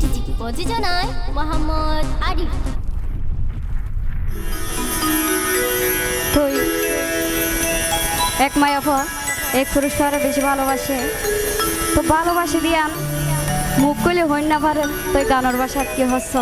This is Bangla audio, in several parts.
চিঠি প্রযোজনায় মোহাম্মদ এক আরও বেশি ভালোবাসে। তো ভালোবাসে দিয়ান, মুখ করলে হইন না পারেন তুই গানের বাসাত কি হচ্ছ?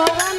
করা